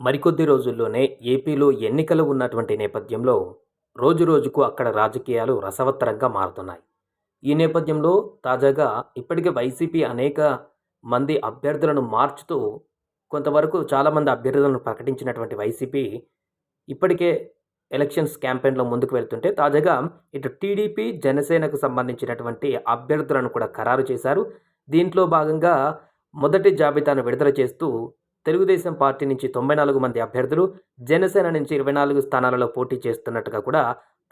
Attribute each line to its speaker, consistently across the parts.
Speaker 1: మరికొద్ది రోజుల్లోనే ఏపీలో ఎన్నికలు ఉన్నటువంటి నేపథ్యంలో రోజురోజుకు అక్కడ రాజకీయాలు రసవత్తరంగా మారుతున్నాయి. ఈ నేపథ్యంలో తాజాగా ఇప్పటికే వైసీపీ అనేక మంది అభ్యర్థులను మార్చుతూ కొంతవరకు చాలామంది అభ్యర్థులను ప్రకటించినటువంటి వైసీపీ ఇప్పటికే ఎలక్షన్స్ క్యాంపెయిన్లో ముందుకు వెళ్తుంటే తాజాగా ఇటు టీడీపీ జనసేనకు సంబంధించినటువంటి అభ్యర్థులను కూడా ఖరారు చేశారు. దీంట్లో భాగంగా మొదటి జాబితాను విడుదల చేస్తూ తెలుగుదేశం పార్టీ నుంచి తొంభై నాలుగు మంది అభ్యర్థులు జనసేన నుంచి ఇరవై నాలుగు స్థానాలలో పోటీ చేస్తున్నట్టుగా కూడా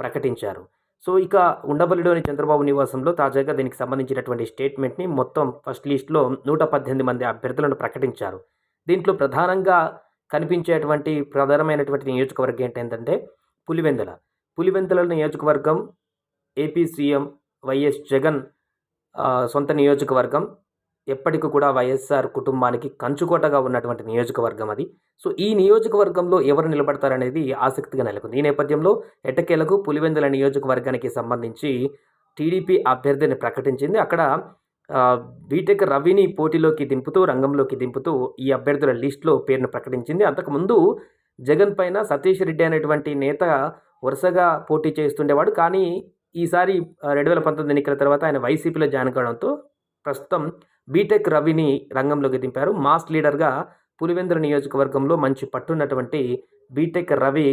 Speaker 1: ప్రకటించారు. సో ఇక ఉండబల్లిలోని చంద్రబాబు నివాసంలో తాజాగా దీనికి సంబంధించినటువంటి స్టేట్మెంట్ని మొత్తం ఫస్ట్ లిస్ట్లో నూట పద్దెనిమిది మంది అభ్యర్థులను ప్రకటించారు. దీంట్లో ప్రధానంగా కనిపించేటువంటి ప్రధానమైనటువంటి నియోజకవర్గం ఏంటంటే పులివెందుల. పులివెందుల నియోజకవర్గం ఏపీ సీఎం వైఎస్ జగన్ సొంత నియోజకవర్గం ఎప్పటికి కూడా వైఎస్ఆర్ కుటుంబానికి కంచుకోటగా ఉన్నటువంటి నియోజకవర్గం అది. సో ఈ నియోజకవర్గంలో ఎవరు నిలబడతారనేది ఆసక్తిగా నెలకొంది. ఈ నేపథ్యంలో ఎట్టకేలకు పులివెందుల నియోజకవర్గానికి సంబంధించి టీడీపీ అభ్యర్థిని ప్రకటించింది. అక్కడ బీటెక్ రవిని పోటీలోకి దింపుతూ రంగంలోకి దింపుతూ ఈ అభ్యర్థుల లిస్టులో పేరును ప్రకటించింది. అంతకుముందు జగన్ పైన సతీష్ రెడ్డి అనేటువంటి నేత వరుసగా పోటీ చేస్తుండేవాడు. కానీ ఈసారి రెండు వేల పంతొమ్మిది ఎన్నికల తర్వాత ఆయన వైసీపీలో జాయిన్ కావడంతో ప్రస్తుతం బీటెక్ రవిని రంగంలోకి దింపారు. మాస్ లీడర్గా పులివెందుల నియోజకవర్గంలో మంచి పట్టున్నటువంటి బీటెక్ రవి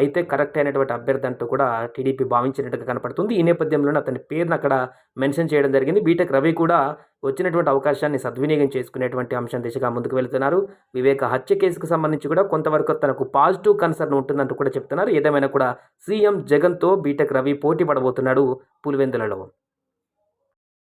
Speaker 1: అయితే కరెక్ట్ అయినటువంటి అభ్యర్థి అంటూ కూడా టీడీపీ భావించినట్టుగా కనపడుతుంది. ఈ నేపథ్యంలోనే అతని పేరును అక్కడ మెన్షన్ చేయడం జరిగింది. బీటెక్ రవి కూడా వచ్చినటువంటి అవకాశాన్ని సద్వినియోగం చేసుకునేటువంటి అంశం దిశగా ముందుకు వెళ్తున్నారు. వివేక హత్య కేసుకు సంబంధించి కూడా కొంతవరకు తనకు పాజిటివ్ కన్సర్న్ ఉంటుందంటూ కూడా చెప్తున్నారు. ఏదేమైనా కూడా సీఎం జగన్తో బీటెక్ రవి పోటీ పడబోతున్నాడు పులివెందులలో.